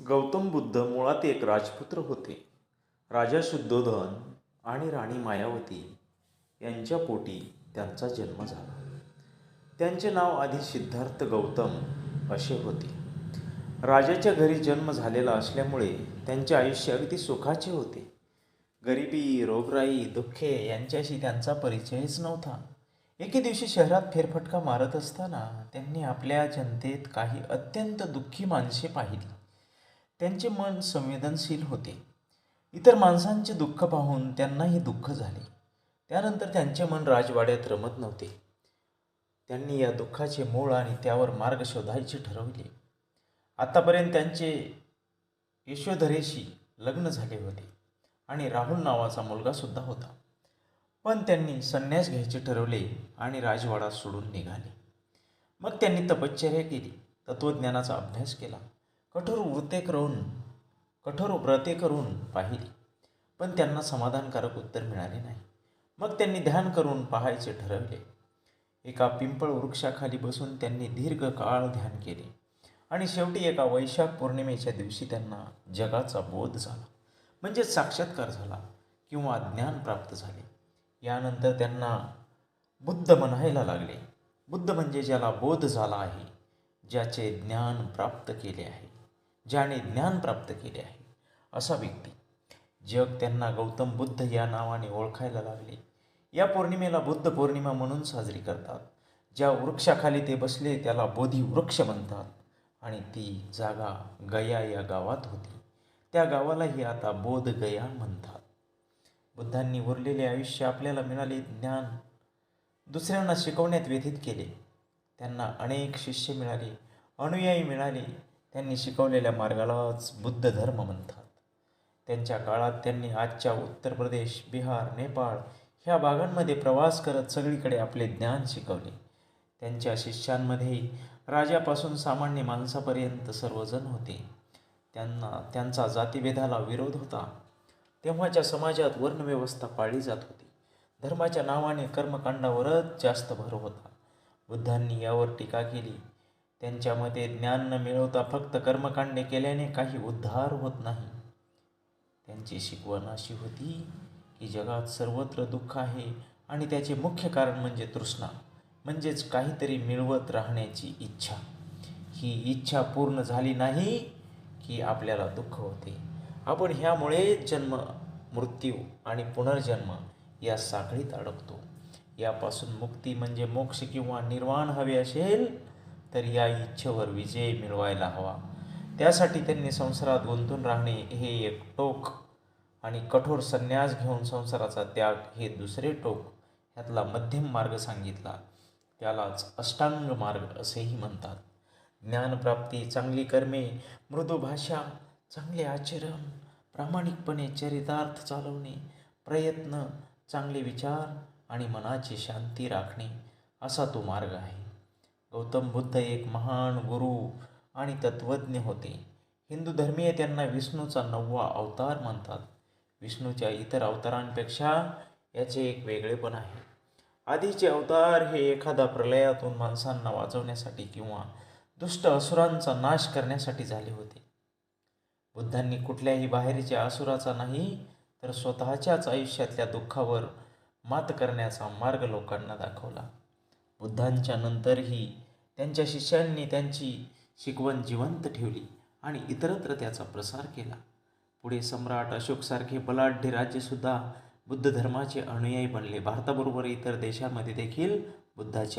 गौतम बुद्ध मुळात एक राजपुत्र होते. राजा शुद्धोधन आणि राणी मायावती यांच्या पोटी त्यांचा जन्म झाला. त्यांचे नाव आधी सिद्धार्थ गौतम असे होते. राजाच्या घरी जन्म झालेला असल्यामुळे त्यांचे आयुष्य अगदी सुखाचे होते. गरिबी रोगराई दुःखे यांच्याशी त्यांचा परिचयच नव्हता. एके दिवशी शहरात फेरफटका मारत असताना त्यांनी आपल्या जनतेत काही अत्यंत दुःखी माणसे पाहिली. त्यांचे मन संवेदनशील होते. इतर माणसांचे दुःख पाहून त्यांनाही दुःख झाले. त्यानंतर त्यांचे मन राजवाड्यात रमत नव्हते. त्यांनी या दुःखाचे मूळ आणि त्यावर मार्ग शोधायचे ठरवले. आतापर्यंत त्यांचे यशोधरेशी लग्न झाले होते आणि राहुल नावाचा मुलगासुद्धा होता. पण त्यांनी संन्यास घ्यायचे ठरवले आणि राजवाडा सोडून निघाले. मग त्यांनी तपश्चर्या केली. तत्त्वज्ञानाचा अभ्यास केला. कठोर वृत्ते करून कठोर व्रते करून पाहिली. पण त्यांना समाधानकारक उत्तर मिळाले नाही. मग त्यांनी ध्यान करून पाहायचे ठरवले. एका पिंपळ वृक्षाखाली बसून त्यांनी दीर्घकाळ ध्यान केले. आणि शेवटी एका वैशाख पौर्णिमेच्या दिवशी त्यांना जगाचा बोध झाला. म्हणजे साक्षात्कार झाला किंवा ज्ञान प्राप्त झाले. यानंतर त्यांना बुद्ध म्हणायला लागले. बुद्ध म्हणजे ज्याला बोध झाला आहे ज्याचे ज्ञान प्राप्त केले आहे. ज्याने ज्ञान प्राप्त केले आहे. असा व्यक्ती जग त्यांना गौतम बुद्ध या नावाने ओळखायला लागले. या पौर्णिमेला बुद्ध पौर्णिमा म्हणून साजरी करतात. ज्या वृक्षाखाली ते बसले त्याला बोधी वृक्ष म्हणतात आणि ती जागा गया या गावात होती. त्या गावालाही आता बोध गया म्हणतात. बुद्धांनी उरलेले आयुष्य आपल्याला मिळाले ज्ञान. दुसऱ्यांना शिकवण्यात व्यथित केले. त्यांना अनेक शिष्य मिळाले अनुयायी मिळाले. त्यांनी शिकवलेल्या मार्गालाच बुद्ध धर्म म्हणतात. त्यांच्या काळात त्यांनी आजच्या उत्तर प्रदेश बिहार नेपाळ ह्या भागांमध्ये प्रवास करत सगळीकडे आपले ज्ञान शिकवले. त्यांच्या शिष्यांमध्ये राजापासून सामान्य माणसापर्यंत सर्वजण होते. त्यांना त्यांचा जातीभेदाला विरोध होता. तेव्हाच्या समाजात वर्णव्यवस्था पाळली जात होती. धर्माच्या नावाने कर्मकांडावरच जास्त भर होता. बुद्धांनी यावर टीका केली. त्यांच्या मते ज्ञान न मिळवता फक्त कर्मकांडे केल्याने काही उद्धार होत नाही. त्यांची शिकवण अशी होती की जगात सर्वत्र दुःख आहे आणि त्याचे मुख्य कारण म्हणजे तृष्णा म्हणजेच काहीतरी मिळवत राहण्याची इच्छा. ही इच्छा पूर्ण झाली नाही की आपल्याला दुःख होते. आपण ह्यामुळे जन्म मृत्यू आणि पुनर्जन्म या साखळीत अडकतो. यापासून मुक्ती म्हणजे मोक्ष किंवा निर्वाण हवे असेल तर या इच्छेवर विजय मिळवायला हवा. त्यासाठी त्यांनी संसारात गुंतून राहणे हे एक टोक आणि कठोर संन्यास घेऊन संसाराचा त्याग हे दुसरे टोक ह्यातला मध्यम मार्ग सांगितला. त्यालाच अष्टांग मार्ग असेही म्हणतात. ज्ञानप्राप्ती चांगली कर्मे मृदू भाषा चांगले आचरण प्रामाणिकपणे चरितार्थ चालवणे प्रयत्न चांगले विचार आणि मनाची शांती राखणे असा तो मार्ग आहे. गौतम बुद्ध एक महान गुरु आणि तत्त्वज्ञ होते. हिंदू धर्मीय त्यांना विष्णूचा नववा अवतार म्हणतात. विष्णूच्या इतर अवतारांपेक्षा याचे एक वेगळेपण आहे. आधीचे अवतार हे एखादा प्रलयातून माणसांना वाचवण्यासाठी किंवा दुष्ट असुरांचा नाश करण्यासाठी झाले होते. बुद्धांनी कुठल्याही बाहेरच्या असुराचा नाही तर स्वतःच्याच आयुष्यातल्या दुःखावर मात करण्याचा मार्ग लोकांना दाखवला. बुद्धांच्या नंतरही त्यांच्या शिष्यांनी त्यांची शिकवण जिवंत ठेवली आणि इतरत्र त्याचा प्रसार केला. पुढे सम्राट अशोकसारखे बलाढ्य राज्यसुद्धा बुद्ध धर्माचे अनुयायी बनले. भारताबरोबर इतर देशांमध्ये देखील बुद्धाचे